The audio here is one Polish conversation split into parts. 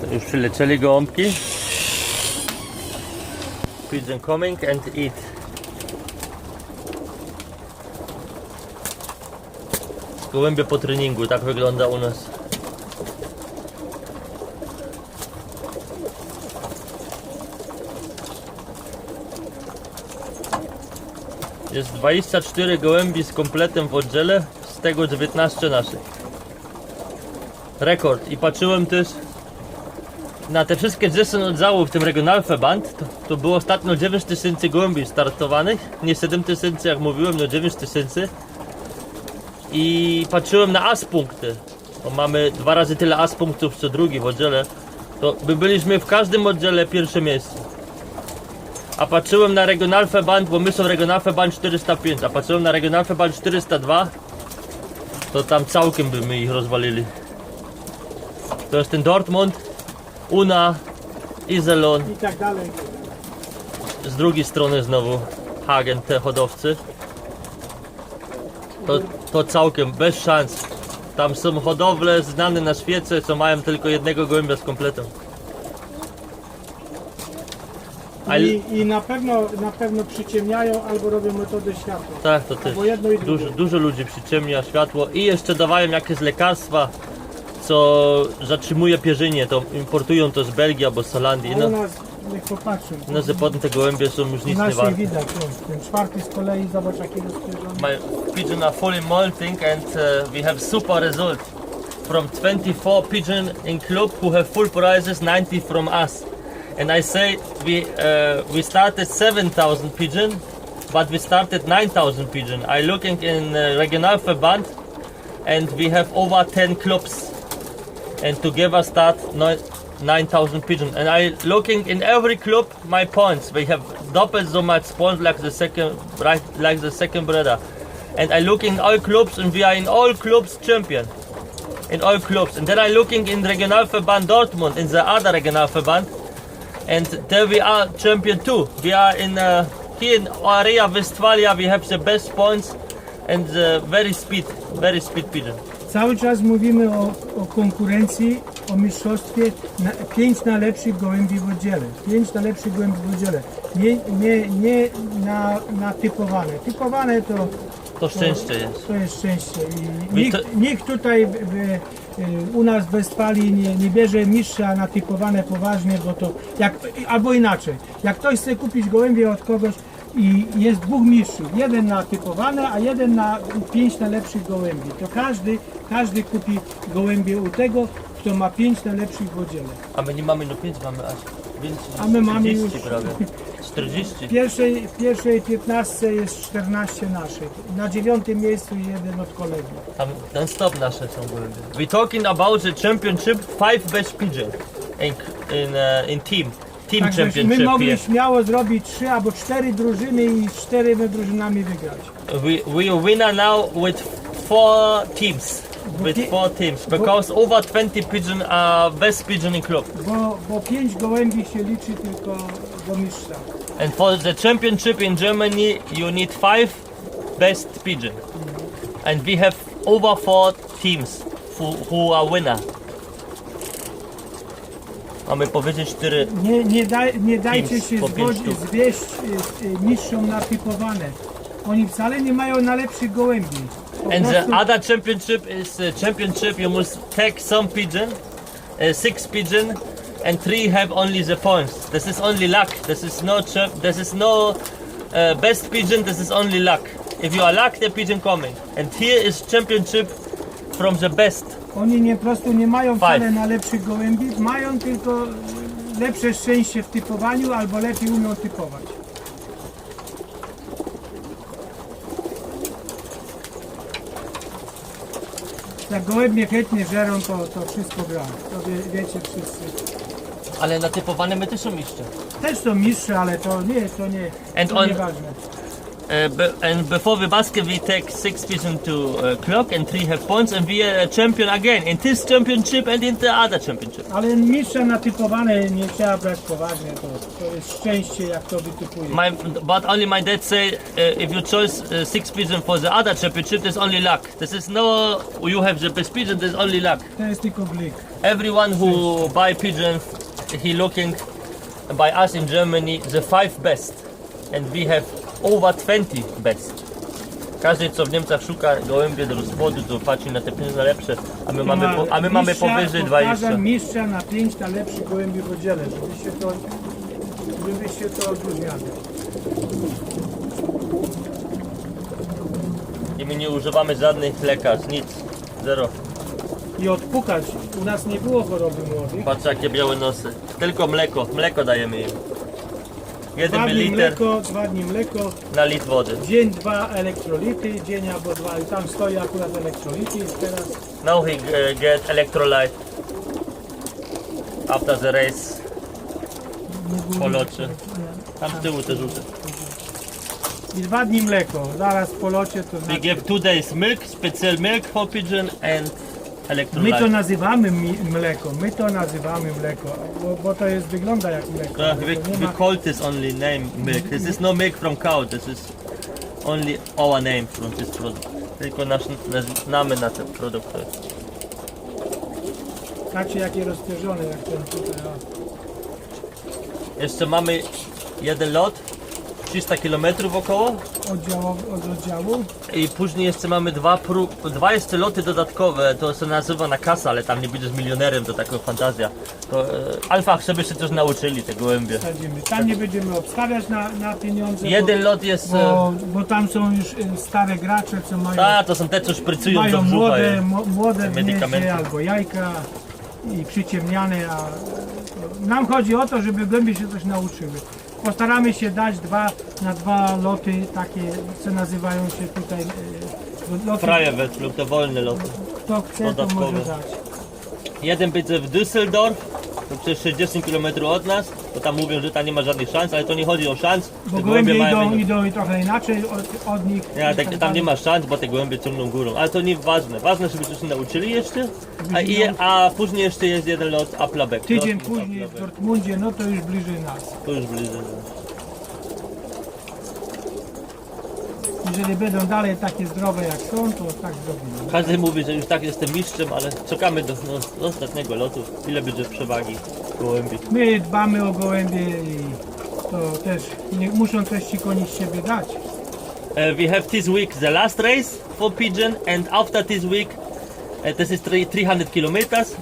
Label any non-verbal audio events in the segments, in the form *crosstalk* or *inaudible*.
To już przylecieli gołąbki. Pigeon coming and eat. Gołębie po treningu, tak wygląda u nas. Jest 24 gołębi z kompletem w oddziale, z tego 19 naszych. Rekord. I patrzyłem też na te wszystkie 10 oddziałów w tym Regional Verband. To, to było ostatnio 9 tysięcy gołębi startowanych. Nie 7 tysięcy jak mówiłem, no 9 tysięcy. I patrzyłem na as punkty. Bo mamy dwa razy tyle as punktów co drugi w oddziale. To my byliśmy w każdym oddziale pierwsze miejsce. A patrzyłem na Regional Verband, bo my są Regional Verband 405, a patrzyłem na Regional Verband 402, to tam całkiem by my ich rozwalili. To jest ten Dortmund, Una, Iserlohn, i tak dalej. z drugiej strony znowu Hagen, te hodowcy. To, to całkiem bez szans. Tam są hodowle znane na świecie, co mają tylko jednego gołębia z kompletem. I, I na pewno na pewno przyciemniają albo robią metodę światła. Tak, to też. Albo jedno i drugie. Dużo, dużo ludzi przyciemnia światło i jeszcze dawają jakieś lekarstwa, co zatrzymuje pierzynie. To importują to z Belgii albo z Holandii. No, nas, niech popatrzą. no że potem te gołębie są już nic nie warte. widać. o, Ten czwarty z kolei, zobacz jaki rozpierzony. My pigeon are fully molting and uh, we have super result. From 24 pigeon in club who have full prizes, 90 from us. And I say we uh, we started 7,000 pigeon, but we started 9,000 pigeon. I looking in uh, Regional Verband and we have over 10 clubs. And together start nine- 9,000 pigeon. And I looking in every club my points. We have double so much points like the second right like the second brother. And I looking in all clubs and we are in all clubs champion. In all clubs. And then I looking in Regionalverband Dortmund in the other Regionalverband. And there we are champion too. We are in uh, here in Area Westphalia we have the best points and the very speed very speed pigeon. Cały czas mówimy o, o konkurencji, o mistrzostwie. Na, pięć najlepszych gołębi w oddziale. Pięć najlepszych gołębi w oddziale. Nie, nie, nie na, na typowane. Typowane to, To szczęście jest. to jest szczęście. I My nikt, to- nikt tutaj w, w, y, u nas w Westfalii nie, nie bierze mistrza na typowane poważnie, bo to jak, albo inaczej. Jak ktoś chce kupić gołębie od kogoś i jest dwóch mistrzów, jeden na typowane, a jeden na pięć najlepszych gołębi, to każdy, każdy kupi gołębie u tego, kto ma pięć najlepszych w oddziale. A my nie mamy no 5, mamy aż więcej. A my mamy 40 już- prawie. 40. *laughs* W pierwszej, w pierwszej 15 jest 14 naszych, na dziewiątym miejscu jeden od kolegi. Tam non stop nasze są gołębie. We talking about the championship five best pigeon in in, uh, in team. Team my championship mogli here. śmiało zrobić trzy albo cztery drużyny i z czterema drużynami wygrać. We we winner now with four teams. With four teams because over 20 pigeon are best pigeon in club. Bo, bo pięć gołębi się liczy tylko do mistrza. And for the championship in Germany, you need five best pigeon. And we have over four teams who, who are winner. Mamy powiedzieć cztery. Nie, nie, daj, nie dajcie się po pięć zgodzić, sztuk. zwieść y, y, mistrzom natypowane. Oni wcale nie mają najlepszych gołębi. Po And the prostu other championship is the championship. You must take some pigeon, uh, six pigeon, and three have only the points. This is only luck. This is no. This is no uh, best pigeon. This is only luck. If you are luck, the pigeon coming. And here is championship from the best. Oni nie, po prostu nie mają wcale najlepszych gołębi, mają tylko lepsze szczęście w typowaniu albo lepiej umią typować. Jak gołębie chętnie żerą, to, to wszystko gra. To wie, wiecie wszyscy. Ale natypowane my też są jeszcze. Też są mistrze, ale to nie, to nie, And to on- nieważne. Uh, be- and before the basket, we take six pigeon to uh, clock and three have points, and we are a champion again in this championship and in the other championship. Ale mistrza natypowane nie trzeba brać poważnie, to, to jest szczęście jak to wytypuje. My, but only my dad say uh, if you choose uh, six pigeon for the other championship, there's only luck. This is no you have the best pigeon. There's only luck. To jest tylko glik. Everyone who buy pigeon, he looking by us in Germany the five best, and we have over 20 best. Każdy co w Niemczech szuka gołębie do rozpłodu, to patrzy na te pieniądze lepsze, a my mamy, po, a my mamy Mistrza, powyżej powtarzam, 20. mistrza na pięć najlepszych gołębi w oddziale, żebyście to, żebyście to odróżniali. I my nie używamy żadnych lekarstw, nic. Zero. I odpukać. U nas nie było choroby młodych. Patrz jakie białe nosy. Tylko mleko, mleko dajemy im. Jeden Dwa dni mleko, dwa dni mleko, na litr wody. dzień dwa elektrolity, dzień albo dwa, i tam stoi akurat elektrolity teraz. Now he uh, get electrolyte after the race. Po locie. Tam z tyłu te żółte. I dwa dni mleko, zaraz po locie to We znaczy... give two days milk, special milk for pigeon and My to nazywamy mi- mleko, my to nazywamy mleko, bo, bo to jest, wygląda jak mleko. Uh, To we, nie we ma- call this only name milk. This is no milk from cow. This is only our name from this product. Tylko nasz naz- znamy na ten produkt. Patrzcie jakie roztierzone, jak ten tutaj. O. Jeszcze mamy jeden lot, 300 km około. Oddziałowy, od oddziału. I później jeszcze mamy dwa, pró- dwa jeszcze loty dodatkowe, to się nazywa na kasa, ale tam nie będziesz milionerem, to taka fantazja. To, e, alfa, żeby się też nauczyli te gołębie. Sadzimy. Tam nie będziemy obstawiać na, na pieniądze, Jeden lot jest... bo, e, bo, bo tam są już e, stare gracze, co mają, A, to są te, co szprycują do mają brzucha. młode, młode medykamenty. albo jajka i przyciemniane, a nam chodzi o to, żeby głębiej się coś nauczyły. Postaramy się dać dwa na dwa loty, takie co nazywają się tutaj e, loty. Private lub te wolne loty. Kto chce, to może dać. Jeden będzie w Düsseldorf, to przecież 60 km od nas, bo tam mówią, że tam nie ma żadnych szans, ale to nie chodzi o szans. Bo te gołębie mają idą, inną- idą i trochę inaczej od, od nich. I tak, tam nie ma szans, bo te gołębie ciągną górą, ale to nie ważne. Ważne, żeby się nauczyli jeszcze, a, i, a później jeszcze jest jeden lot Aplabek. Tydzień później w. Dortmundzie, no to już bliżej nas. To już bliżej. Jeżeli będą dalej takie zdrowe jak są, to tak zrobimy. Każdy mówi, że już tak jestem mistrzem, ale czekamy do, do ostatniego lotu. Ile będzie przewagi gołębi. My dbamy o gołębie i to też nie, muszą coś ci koni z siebie dać. Uh, we have this week the last race for pigeon, and after this week, uh, this is three, 300 kilometers,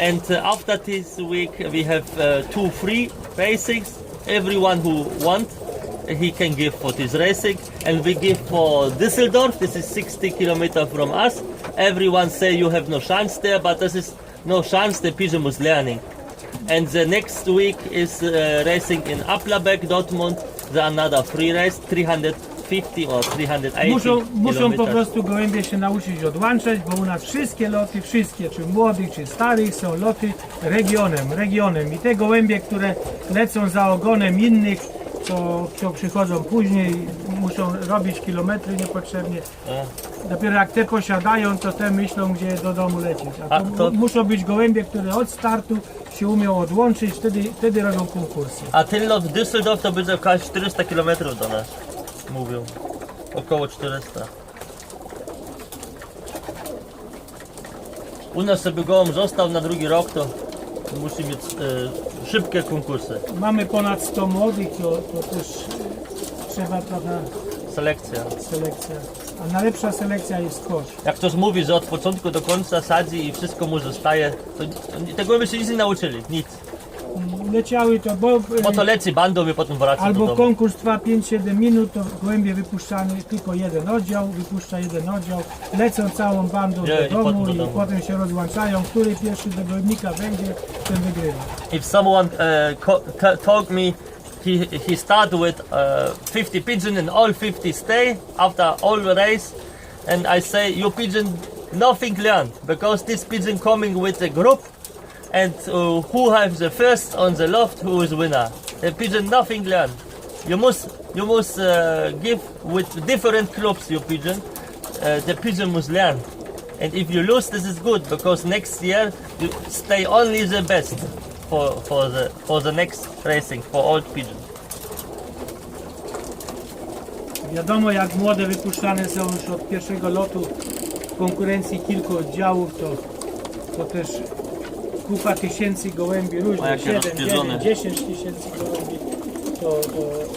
and uh, after this week we have uh, two free races. Everyone who want, he can give for this racing, and we give for Düsseldorf. This is 60 kilometers from us. Everyone say you have no chance there, but this is no chance. The pigeon was learning. And the next week is uh, racing in Aplabeck, Dortmund. The another free race, 350 or 380 Muszą, muszą po kilometers. prostu gołębie się nauczyć odłączać, bo u nas wszystkie loty, wszystkie, czy młodych, czy starych, są loty regionem, regionem. I te gołębie, które lecą za ogonem innych, co, co przychodzą później, muszą robić kilometry niepotrzebnie. Dopiero jak te posiadają, to te myślą, gdzie do domu lecieć. A A to- muszą być gołębie, które od startu się umią odłączyć, wtedy, wtedy robią konkursy. A ten lot Düsseldorf to będzie około 400 km do nas. Mówią. Około 400. U nas sobie gołąb został na drugi rok, to musi mieć e, szybkie konkursy. Mamy ponad 100 młodych, to, to też trzeba trochę Selekcja. selekcja. A najlepsza selekcja jest kosz. Jak ktoś mówi, że od początku do końca sadzi i wszystko mu zostaje, to te gołębie się nic nie nauczyli, nic. Leciały to, bo, Bo to leci bandą i potem wraca do albo domu. konkurs trwa 5-7 minut, to gołębie wypuszczane tylko jeden oddział, wypuszcza jeden oddział, lecą całą bandą Nie, i do domu do i domu. potem się rozłączają, który pierwszy do gołębnika wejdzie, ten wygrywa. if someone uh, co- t- told me he he started with uh, 50 pigeon and all 50 stay after all the race and I say your pigeon nothing learned because this pigeon coming with a group and uh, who has the first on the loft who is winner the pigeon nothing learned You must you must uh, give with different clubs your pigeon. Uh, the pigeon must learn. And if you lose, this is good because next year you stay only the best for for the for the next racing for old pigeon. Wiadomo, jak młode wypuszczane są już od pierwszego lotu w konkurencji kilku oddziałów, to, to też kupa tysięcy gołębi różnych, jakie 7, rozpierzone. 9, 10 tysięcy gołębi, to,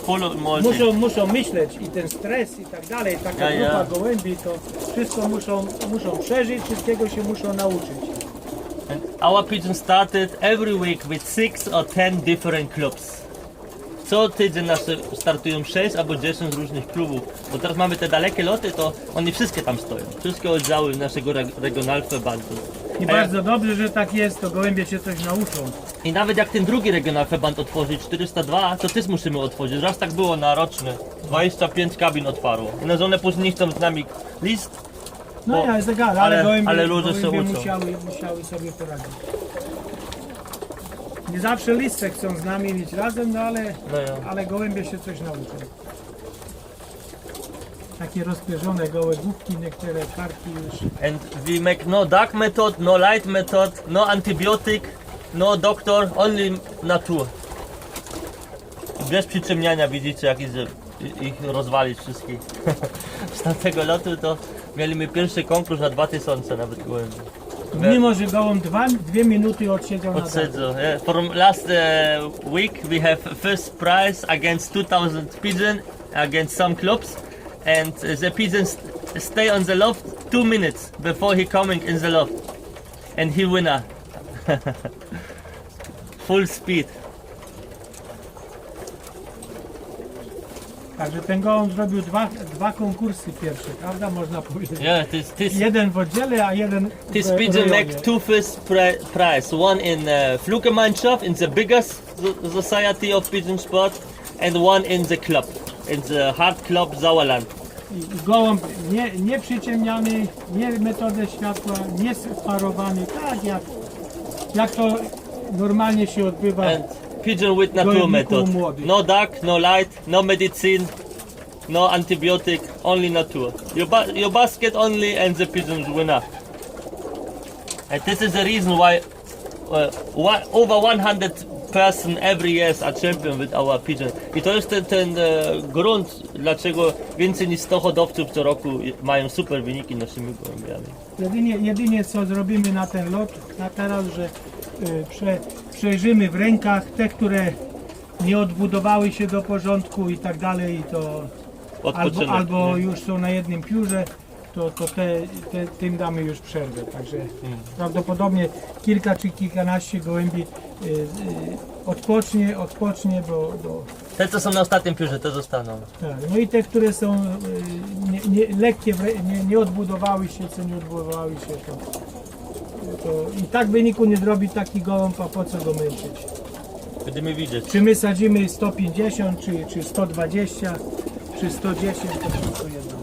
to muszą, muszą myśleć i ten stres i tak dalej, taka Ja, ja. grupa gołębi, to wszystko muszą, muszą przeżyć, wszystkiego się muszą nauczyć. And our pigeon started every week with six or ten different clubs. Co tydzień nasze startują 6 albo 10 różnych klubów. Bo teraz mamy te dalekie loty, to oni wszystkie tam stoją. Wszystkie oddziały naszego re- regionalfe bandu. I ja- bardzo dobrze, że tak jest, to gołębie się coś nauczą. I nawet jak ten drugi regionalfe band otworzy 402, to też musimy otworzyć. Raz tak było na roczny. 25 kabin otwarło. I na żonę później chcą z nami list. No Bo- ja, jest egal, ale, ale- gołębie, ale ludzie się gołębie uczą. musiały, musiały sobie poradzić. Nie zawsze listy chcą z nami mieć razem, no ale, No ja. ale gołębie się coś nauczą. Takie rozpierzone gołe główki, niektóre karki już. And we make no dark method, no light method, no antibiotic, no doctor, only nature. Bez przyciemniania widzicie jak idzie ich rozwalić wszystkich. *laughs* Z tamtego lotu to mieliśmy pierwszy konkurs na 2000 nawet gołębi. Mimo, że gołąb dwa, dwie minuty odsiedział na dachu. Yeah. From last uh, week we have first prize against 2000 pigeon against some clubs and the pigeons stay on the loft two minutes before he coming in the loft and he winner. *laughs* Full speed. Także ten gołąb zrobił dwa, dwa konkursy pierwsze, prawda? Można powiedzieć. Yeah, this this Jeden w oddziale, a jeden this w pigeon make two first prize. One in uh, Flugemeinschaft in the biggest society of pigeon sport and one in the club in the hard club Sauerland. Gołąb nie, nie przyciemniany, nie metodę światła, nie sparowany, tak jak, jak to normalnie się odbywa. and pigeon with nature method. młody. No dark, no light, no medicine, no antibiotic, only nature. Your, ba your basket only and the pigeons winner. And this is the reason why uh, over 100 person every year are champion with our pigeon. I to jest ten, ten e, grunt, dlaczego więcej niż 100 hodowców co roku mają super wyniki naszymi gołębiami. Jedynie, jedynie co zrobimy na ten lot, na teraz, że y, prze, przejrzymy w rękach te, które nie odbudowały się do porządku i tak dalej, to albo, Odpoczynek. albo nie? już są na jednym piórze, to, to te, te, tym damy już przerwę. Także Hmm. prawdopodobnie kilka czy kilkanaście gołębi y, y, odpocznie, odpocznie, bo, bo Te co są na ostatnim piórze, te zostaną. tak. No i te, które są y, nie, nie, lekkie, nie, nie odbudowały się, co nie odbudowały się, to, to i tak wyniku nie zrobi taki gołąb, a po co go męczyć? Będziemy widzieć. Czy my sadzimy 150, czy, czy 120, czy 110, to wszystko jedno.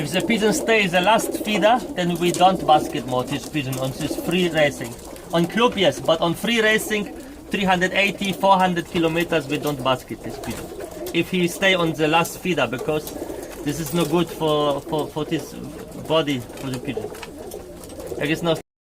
If the pigeon stays the last feeder, then we don't basket more this pigeon on this free racing. On club, yes, but on free racing, 380, 400 kilometers, we don't basket this pigeon. If he stay on the last feeder, because this is no good for, for, for his body, for the pigeon. Jak jest na